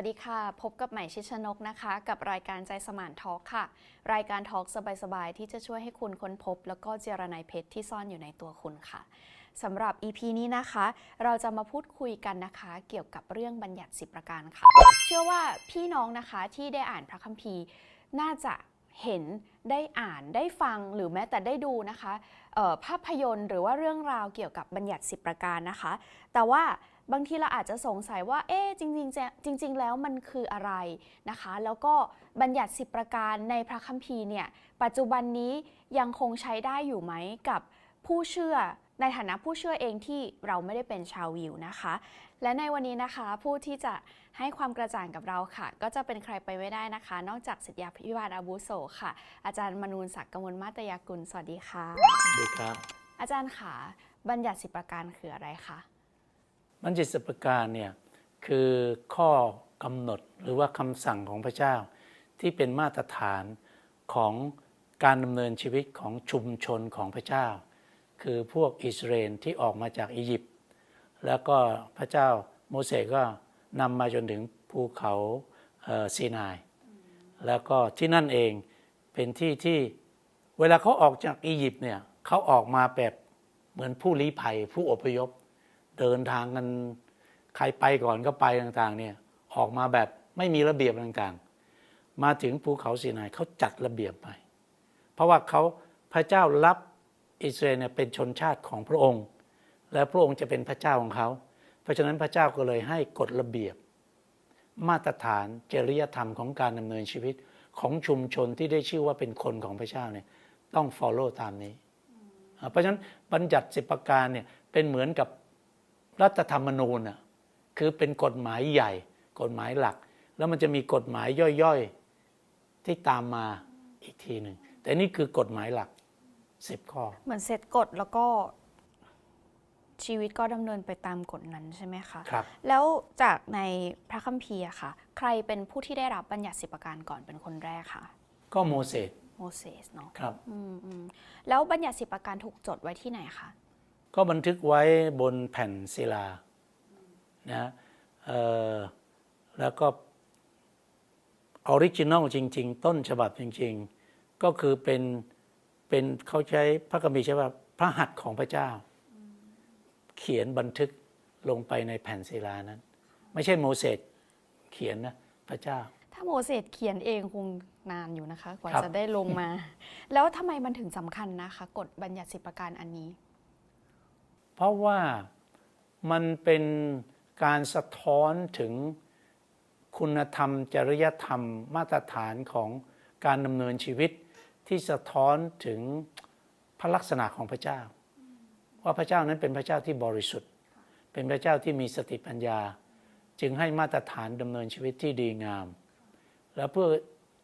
วัสดีค่ะ พบกับใหม่ชิดชนกนะคะ กับรายการใจสมานทอล์กค่ะ รายการทอล์กสบายๆ ที่จะช่วยให้คุณค้นพบ แล้วก็เจรนายเพชรที่ซ่อนอยู่ในตัวคุณค่ะสำหรับ EP นี้นะคะ เราจะมาพูดคุยกันนะคะ เกี่ยวกับเรื่องบัญญัติ 10 ประการค่ะ เชื่อว่าพี่น้องนะคะที่ได้อ่านพระคัมภีร์ น่าจะเห็นได้อ่านได้ฟังหรือแม้แต่ได้ดูนะคะภาพยนตร์หรือว่าเรื่องราวเกี่ยวกับบัญญัติ 10 ประการนะคะ แต่ว่า บางทีเราอาจจะสงสัยว่า เอ๊ะจริงๆจะจริง ๆ แล้วมันคืออะไรนะคะ แล้วก็บัญญัติ 10 ประการในพระคัมภีร์เนี่ย ปัจจุบันนี้ยังคงใช้ได้อยู่ไหมกับผู้เชื่อในฐานะผู้เชื่อเองที่เราไม่ได้เป็นชาวยิวนะคะ และในวันนี้นะคะผู้ที่จะให้ความกระจ่างกับเราค่ะ ก็จะเป็นใครไปไม่ได้นะคะ นอกจากศิษยาพิบาลอาบุโสค่ะ อาจารย์มนูนศักดิ์กมลมาตยากุล สวัสดีค่ะ สวัสดีครับ อาจารย์ค่ะบัญญัติสิบประการคืออะไรคะ บัญญัติสิบประการเนี่ยคือข้อกำหนดหรือว่าคำสั่งของพระเจ้า ที่เป็นมาตรฐานของการดำเนินชีวิตของชุมชนของพระเจ้า คือพวกอิสราเอลที่ออกมาจากอียิปต์ แล้วก็พระเจ้าโมเสสก็นำมาจนถึงภูเขาเอ่อซีนาย แล้วก็ที่นั่นเองเป็นที่ที่เวลาเขาออกจากอียิปต์เนี่ยเขาออกมาแบบเหมือนผู้ลี้ภัยผู้อพยพ เดินทางกันใครไปก่อนก็ไปต่างๆเนี่ยออกมาแบบไม่มีระเบียบต่างๆ มาถึงภูเขาสีนายเขาจัดระเบียบไป เพราะว่าเขาพระเจ้ารับอิสราเอลเนี่ยเป็นชนชาติของพระองค์ และพระองค์จะเป็นพระเจ้าของเขา เพราะฉะนั้นพระเจ้าก็เลยให้กฎระเบียบ มาตรฐานจริยธรรมของการดำเนินชีวิตของชุมชนที่ได้ชื่อว่าเป็นคนของพระเจ้าเนี่ยต้อง follow ตามนี้ เพราะฉะนั้นบัญญัติสิบประการเนี่ยเป็นเหมือนกับ รัฐธรรมนูญอะคือเป็นกฎหมายใหญ่ กฎหมายหลัก แล้วมันจะมีกฎหมายย่อยๆ ที่ตามมาอีกทีหนึ่ง แต่นี่คือกฎหมายหลักสิบข้อ เหมือนเซตกฎแล้วก็ชีวิตก็ดำเนินไปตามกฎนั้นใช่ไหมคะครับแล้วจากในพระคัมภีร์อะค่ะ ใครเป็นผู้ที่ได้รับบัญญัติสิบประการก่อนเป็นคนแรกคะก็โมเสสโมเสสเนาะครับอืมอืมแล้วบัญญัติสิบประการถูกจดไว้ที่ไหนคะ ก็บันทึกไว้บนแผ่นศิลานะเอ่อแล้วก็ออริจินอลจริง ๆ ต้นฉบับจริง ๆ ก็คือเป็นเป็นเขาใช้พระคัมภีร์ใช้ว่าพระหัตถ์ของพระเจ้า เขียนบันทึกลงไปในแผ่นศิลานั้น ไม่ใช่โมเสสเขียนนะพระเจ้า ถ้าโมเสสเขียนเองคงนานอยู่นะคะ กว่าครับจะได้ลงมา แล้วทำไมมันถึงสำคัญนะคะ กฎบัญญัติสิบประการอันนี้ เพราะว่ามันเป็นการสะท้อนถึงคุณธรรม จริยธรรม มาตรฐานของการดำเนินชีวิต ที่สะท้อนถึงพระลักษณะของพระเจ้า ว่าพระเจ้านั้นเป็นพระเจ้าที่บริสุทธิ์ เป็นพระเจ้าที่มีสติปัญญา จึงให้มาตรฐานดำเนินชีวิตที่ดีงาม และเพื่อ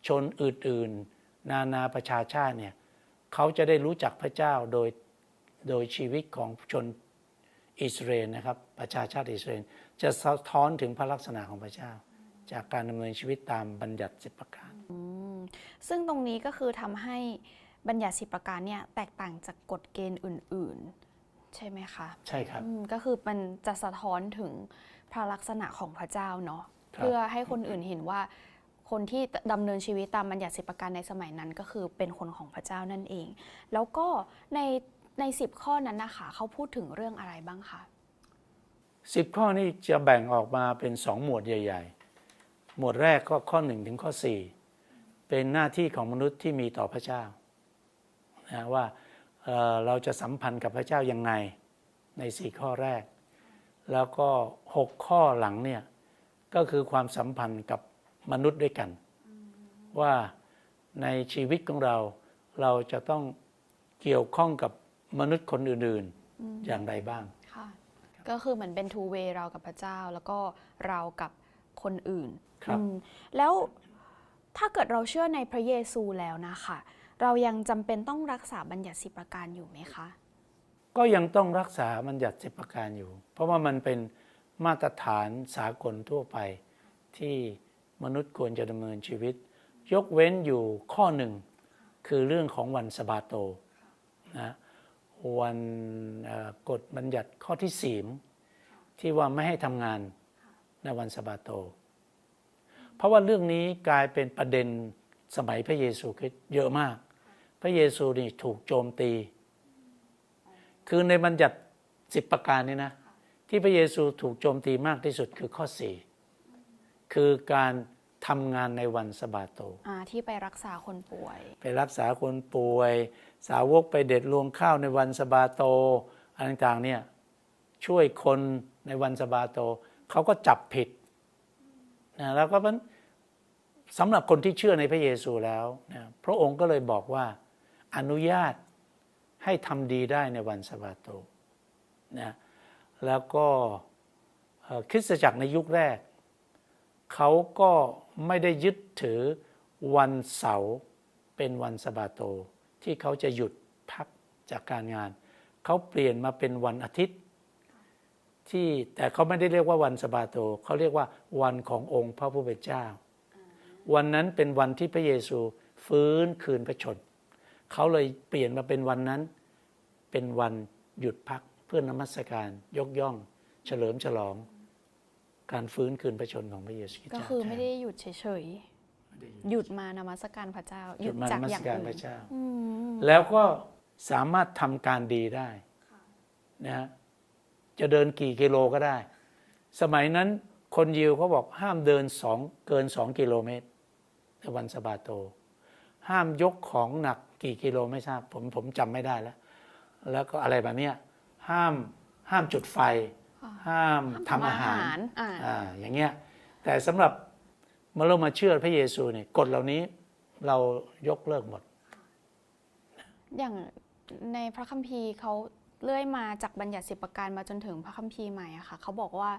ชนอื่นๆ นานาประชาชาติเนี่ยเขาจะได้รู้จักพระเจ้าโดยโดยชีวิตของชน อิสราเอลนะครับประชาชาติอิสราเอลจะสะท้อนถึงพระลักษณะของพระเจ้า จากการดำเนินชีวิตตามบัญญัติสิบประการ ซึ่งตรงนี้ก็คือทำให้บัญญัติสิบประการเนี่ยแตกต่างจากกฎเกณฑ์อื่น ๆ ใช่ไหมคะใช่ครับ อืมก็คือมันจะสะท้อนถึงพระลักษณะของพระเจ้าเนาะครับ เพื่อให้คนอื่นเห็นว่า คนที่ดำเนินชีวิตตามบัญญัติสิบประการในสมัยนั้นก็คือเป็นคนของพระเจ้านั่นเอง แล้วก็ใน ในสิบข้อนั้นนะคะเขาพูดถึงเรื่องอะไรบ้างคะสิบข้อนี้จะแบ่งออกมาเป็นสองหมวดใหญ่ ๆ หมวดแรกก็ข้อหนึ่งถึงข้อสี่เป็นหน้าที่ของมนุษย์ที่มีต่อพระเจ้านะว่าเเราจะสัมพันธ์กับพระเจ้ายังไงในสี่ข้อแรก แล้วก็หกข้อหลังเนี่ยก็คือความสัมพันธ์กับมนุษย์ด้วยกัน ว่าในชีวิตของเราเราจะต้องเกี่ยวข้องกับ มนุษย์คนอื่นๆอย่างไรบ้าง ค่ะ ก็คือเหมือนเป็น two way เรากับพระเจ้า แล้วก็เรากับคนอื่นครับอืมแล้วถ้าเกิดเราเชื่อในพระเยซูแล้วนะคะ เรายังจำเป็นต้องรักษาบัญญัติสิบประการอยู่ไหมคะ ก็ยังต้องรักษาบัญญัติสิบประการอยู่ เพราะว่ามันเป็นมาตรฐานสากลทั่วไป ที่มนุษย์ควรจะดำเนินชีวิต ยกเว้นอยู่ข้อหนึ่ง คือเรื่องของวันสะบาโตนะ วันเอ่อกฎบัญญัติข้อที่สี่ที่ว่าไม่ให้ทำงานในวันสะบาโตราะว่าเรื่องนี้กลายเป็นประเด็นสมัยพระเยซูคริสต์เยอะมาก พระเยซูนี่ถูกโจมตี คือในบัญญัติสิบประการนี้นะ ที่พระเยซูถูกโจมตีมากที่สุดคือข้อสี่คือการ ทำงานในวันสะบาโตอ่าที่ไปรักษาคนป่วย ไปรักษาคนป่วย สาวกไปเด็ดรวงข้าวในวันสะบาโตอะไรต่างๆเนี่ยช่วยคนในวันสะบาโตเขาก็จับผิดนะแล้วก็มันสำหรับคนที่เชื่อในพระเยซูแล้วนะพระองค์ก็เลยบอกว่าอนุญาตให้ทำดีได้ในวันสะบาโตนะแล้วก็เอ่อคริสตจักรในยุคแรกเขาก็ ไม่ได้ยึดถือวันเสาร์เป็นวันสบาโต ที่เขาจะหยุดพักจากการงาน เขาเปลี่ยนมาเป็นวันอาทิตย์ ที่แต่เขาไม่ได้เรียกว่าวันสบาโต เขาเรียกว่าวันขององค์พระผู้เป็นเจ้า วันนั้นเป็นวันที่พระเยซูฟื้นคืนพระชน เขาเลยเปลี่ยนมาเป็นวันนั้น เป็นวันหยุดพักเพื่อนมัสการยกย่อง เฉลิมฉลอง การฟื้นคืนพระชนของพระเยซูคริสต์ก็เจ้าคือไม่ได้หยุดเฉยๆ หยุดมานมัสการพระเจ้า หหยุยุดดมาจากนมัอสย่างการอื่พนระเจ้า อืมแล้วก็สามารถทำการดีได้นะฮะจะเดินกี่กิโลก็ได้ สมัยนั้นคนยิวเขาบอกห้ามเดินสองเกินสองกิโลเมตรในวันสะบาโต ห้ามยกของหนักกี่กิโลไม่ทราบผมผมจำไม่ได้แล้ว แล้วก็อะไรแบบเนี้ยห้ามห้ามจุดไฟ ห้ามทำอาหารอ่าอ่าอย่างเงี้ยแต่สำหรับเมื่อเรามาเชื่อพระเยซูเนี่ยกฎเหล่านี้เรายกเลิกหมด อย่างในพระคัมภีร์เขาเลื่อยมาจากบัญญัติสิบประการมาจนถึงพระคัมภีร์ใหม่อะค่ะเขาบอกว่า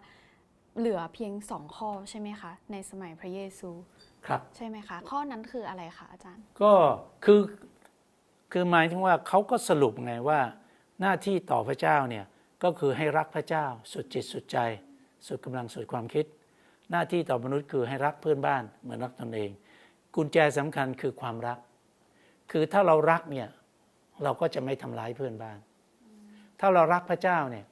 เหลือเพียงสองข้อใช่ไหมคะ ในสมัยพระเยซูครับใช่ไหมคะ ข้อนั้นคืออะไรคะอาจารย์ ก็คือคือหมายถึงว่าเขาก็สรุปไงว่าหน้าที่ต่อพระเจ้าเนี่ย ก็คือให้รักพระเจ้า สุดจิตสุดใจ สุดกำลังสุดความคิด หน้าที่ต่อมนุษย์คือให้รักเพื่อนบ้านเหมือนรักตนเอง กุญแจสำคัญคือความรัก คือถ้าเรารักเนี่ยเราก็จะไม่ทำร้ายเพื่อนบ้าน ถ้าเรารักพระเจ้าเนี่ย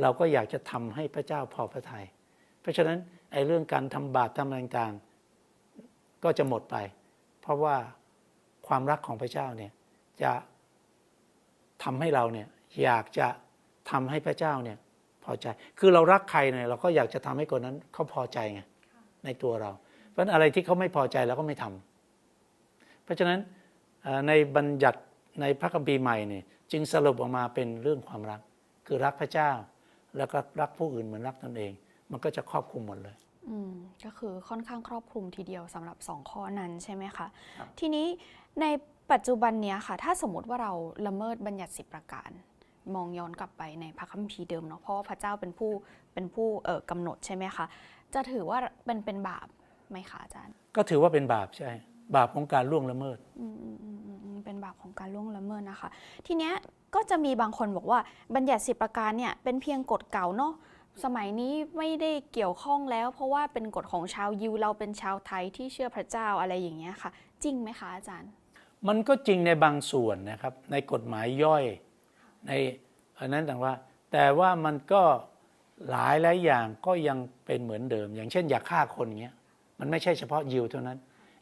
เราก็อยากจะทำให้พระเจ้าพอพระทยัยเพราะฉะนั้นไอ้เรื่องการทำบาปทำอะไรต่างๆ ก็จะหมดไป เพราะว่าความรักของพระเจ้าเนี่ยจะทำให้เราเนี่ยอยากจะ ทำให้พระเจ้าเนี่ยพอใจ คือเรารักใครเนี่ยเราก็อยากจะทำให้คนนั้นเขาพอใจไงในตัวเรา เพราะฉะนั้นอะไรที่เขาไม่พอใจเราก็ไม่ทำเพราะฉะนั้นเอ่อในบัญญัติในพระคัมภีร์ใหม่เนี่ยจึงสรุปออกมาเป็นเรื่องความรัก คือรักพระเจ้า แล้วก็รักผู้อื่นเหมือนรักตนเอง มันก็จะครอบคลุมหมดเลยอืมก็คือค่อนข้างครอบคลุมทีเดียวสำหรับสองข้อนั้นใช่ไหมคะครับทีนี้ในปัจจุบันเนี้ยค่ะ ถ้าสมมติว่าเราละเมิดบัญญัติสิบประการ มองย้อนกลับไปในพระคัมภีร์เดิมเนาะเพราะว่าพระเจ้าเป็นผู้เป็นผู้เอ่อกำหนดใช่ไหมคะจะถือว่าเป็นเป็นบาปไหมคะอาจารย์ ก็ถือว่าเป็นบาปใช่ บาปของการล่วงละเมิดอืมอืมอืมอืมอืมเป็นบาปของการล่วงละเมิดนะคะ ทีเนี้ยก็จะมีบางคนบอกว่าบัญญัติสิบประการเนี่ยเป็นเพียงกฎเก่าเนาะสมัยนี้ไม่ได้เกี่ยวข้องแล้ว เพราะว่าเป็นกฎของชาวยิวเราเป็นชาวไทยที่เชื่อพระเจ้าอะไรอย่างเงี้ยค่ะ จริงไหมคะอาจารย์ มันก็จริงในบางส่วนนะครับ ในกฎหมายย่อย ในอันนั้นต่างว่า แต่ว่ามันก็หลายหลายอย่างก็ยังเป็นเหมือนเดิม อย่างเช่น อย่าฆ่าคนเงี้ยมันไม่ใช่เฉพาะยิวเท่านั้น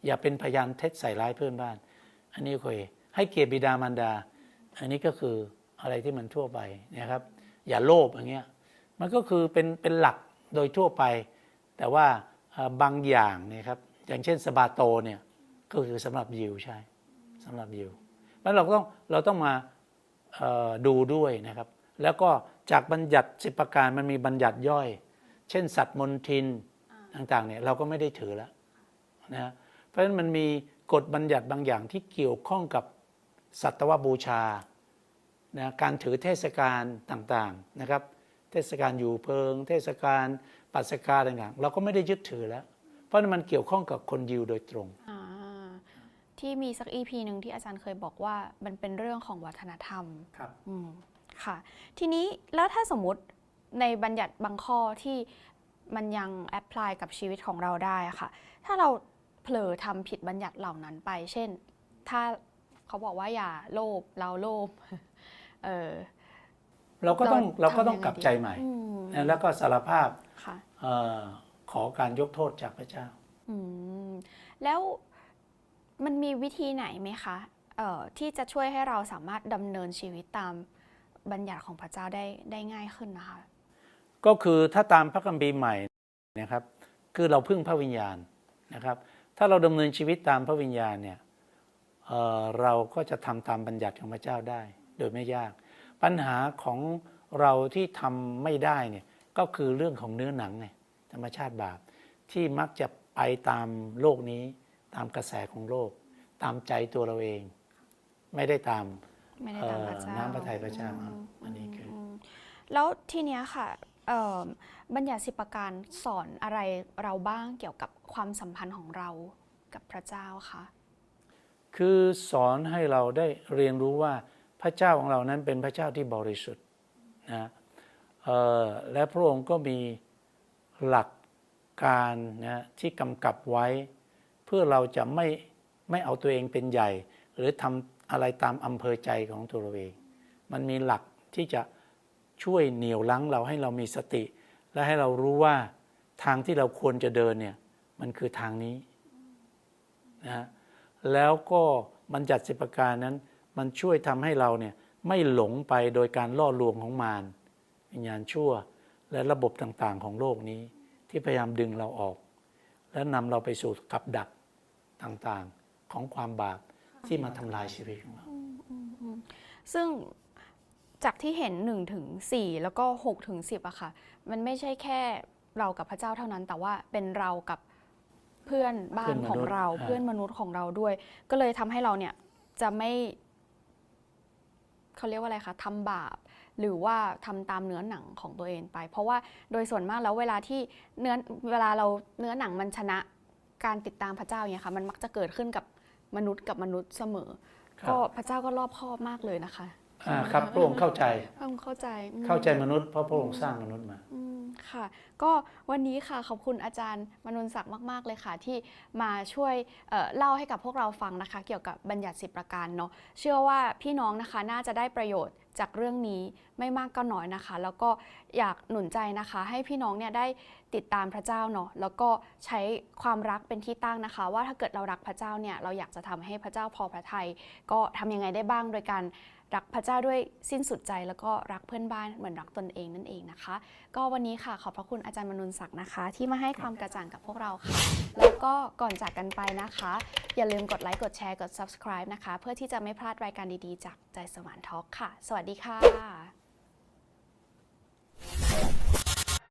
อย่าเป็นพยานเท็จใส่ร้ายเพื่อนบ้าน อันนี้เคยให้เกียรติบิดามารดา อันนี้ก็คืออะไรที่มันทั่วไปนะครับ อย่าโลภอย่างเงี้ยมันก็คือเป็นเป็นหลักโดยทั่วไป แต่ว่าบางอย่างเนี่ยครับอย่างเช่นสบาโตเนี่ยก็คือสำหรับยิวใช่สำหรับยิวแล้วเราต้องเราต้องมา ดูด้วยนะครับ แล้วก็จากบัญญัติสิบประการมันมีบัญญัติย่อย เช่น สัตว์มนทินต่างๆเนี่ยเราก็ไม่ได้ถือแล้วนะฮะเพราะฉะนั้นมันมีกฎบัญญัติบางอย่างที่เกี่ยวข้องกับสัตวบูชานะการถือเทศกาลต่างๆนะครับ เทศกาลอยู่เพลิง เทศกาลปัสกาต่างๆ เราก็ไม่ได้ยึดถือแล้ว เพราะมันเกี่ยวข้องกับคนยิวโดยตรงอ่า ที่มีสักอีพีหนึ่งที่อาจารย์เคยบอกว่ามันเป็นเรื่องของวัฒนธรรมครับอืมค่ะ ทีนี้แล้วถ้าสมมติในบัญญัติบางข้อที่มันยังแอพพลายกับชีวิตของเราได้อะค่ะ ถ้าเราเผลอทำผิดบัญญัติเหล่านั้นไป เช่น ถ้าเขาบอกว่าอย่าโลภเราโลภเออเราก็ต้องเราก็ต้องทำยังไงกลับใจใหม่อืมนะแล้วก็สารภาพค่ะเออขอการยกโทษจากพระเจ้าอืมแล้ว มันมีวิธีไหนไหมคะเออที่จะช่วยให้เราสามารถดำเนินชีวิตตามบัญญัติของพระเจ้าได้ได้ง่ายขึ้นนะคะ ก็คือถ้าตามพระคัมภีร์ใหม่นะครับ คือเราพึ่งพระวิญญาณนะครับ ถ้าเราดำเนินชีวิตตามพระวิญญาณเนี่ยเเราก็จะทำตามบัญญัติของพระเจ้าได้ โดยไม่ยาก ปัญหาของเราที่ทำไม่ได้เนี่ยก็คือเรื่องของเนื้อหนังไงธรรมชาติบาปที่มักจะไปตามโลกนี้ ตามกระแสของโลก ตามใจตัวเราเอง ไม่ได้ตามไม่ได้ตามพระเจ้าเอ่อน้ำพระทัยพระเจ้าอืมอันนี้คืออืมแล้วทีเนี้ยค่ะเอ่อบัญญัติสิบประการสอนอะไรเราบ้างเกี่ยวกับความสัมพันธ์ของเรากับพระเจ้าคะคือสอนให้เราได้เรียนรู้ว่าพระเจ้าของเรานั้นเป็นพระเจ้าที่บริสุทธิ์นะเอ่อและพระองค์ก็มีหลักการนะที่กำกับไว้เพื่อเราจะไม่ไม่เอาตัวเองเป็นใหญ่ หรือทำอะไรตามอำเภอใจของตัวเราเอง มันมีหลักที่จะช่วยเหนี่ยวรั้งเราให้เรามีสติ และให้เรารู้ว่าทางที่เราควรจะเดินเนี่ยมันคือทางนี้นะฮะแล้วก็บัญญัติสิบประการนั้น มันช่วยทำให้เราเนี่ยไม่หลงไปโดยการล่อลวงของมารวิญญาณชั่ว และระบบต่างๆของโลกนี้ ที่พยายามดึงเราออก และนำเราไปสู่กับดัก ต่างๆของความบาปที่มาทำลายชีวิตของเรา ซึ่งจากที่เห็น1ถึง4แล้วก็6ถึง10อะค่ะ มันไม่ใช่แค่เรากับพระเจ้าเท่านั้น แต่ว่าเป็นเรากับเพื่อนบ้านของเราเพื่เพื่ออนนมมนุนุษษย์ย์ของเราด้วย ก็เลยทำให้เราเนี่ยจะไม่เขาเรียกว่าอะไรคะทำบาป หรือว่าทำตามเนื้อหนังของตัวเองไป เพราะว่าโดยส่วนมากแล้วเวลาที่เนื้อเวลาเราเนื้อหนังมันชนะ การติดตามพระเจ้าเนี่ยค่ะมันมักจะเกิดขึ้นกับมนุษย์กับมนุษย์เสมอ ครับ ก็พระเจ้าก็รอบคอบมากเลยนะคะอ่าครับพระองค์เข้าใจเพิ่มเข้าใจอืมเข้าใจมนุษย์เพราะพระองค์สร้างมนุษย์มา อืมค่ะ ก็วันนี้ค่ะขอบคุณอาจารย์มนุนศักดิ์มาก ๆ เลยค่ะ ที่มาช่วยเอ่อเล่าให้กับพวกเราฟังนะคะ เกี่ยวกับบัญญัติสิบประการเนาะเชื่อว่าพี่น้องนะคะน่าจะได้ประโยชน์จากเรื่องนี้ไม่มากก็น้อยนะคะ แล้วก็ อยากหนุนใจนะคะ ให้พี่น้องเนี่ยได้ติดตามพระเจ้าเนาะแล้วก็ใช้ความรักเป็นที่ตั้งนะคะ ว่าถ้าเกิดเรารักพระเจ้าเนี่ยเราอยากจะทำให้พระเจ้าพอพระทัยก็ทำยังไงได้บ้างโดยการรักพระเจ้าด้วยสิ้นสุดใจ แล้วก็รักเพื่อนบ้านเหมือนรักตนเองนั่นเองนะคะ ก็วันนี้ค่ะขอบพระคุณอาจารย์มนุนศักดิ์นะคะ ที่มาให้ความกระจ่างกับพวกเราค่ะ แล้วก็ก่อนจากกันไปนะคะ อย่าลืมกดไลค์กดแชร์กด subscribe นะคะ เพื่อที่จะไม่พลาดรายการดีๆ จากใจสมานทอล์กค่ะ สวัสดีค่ะ you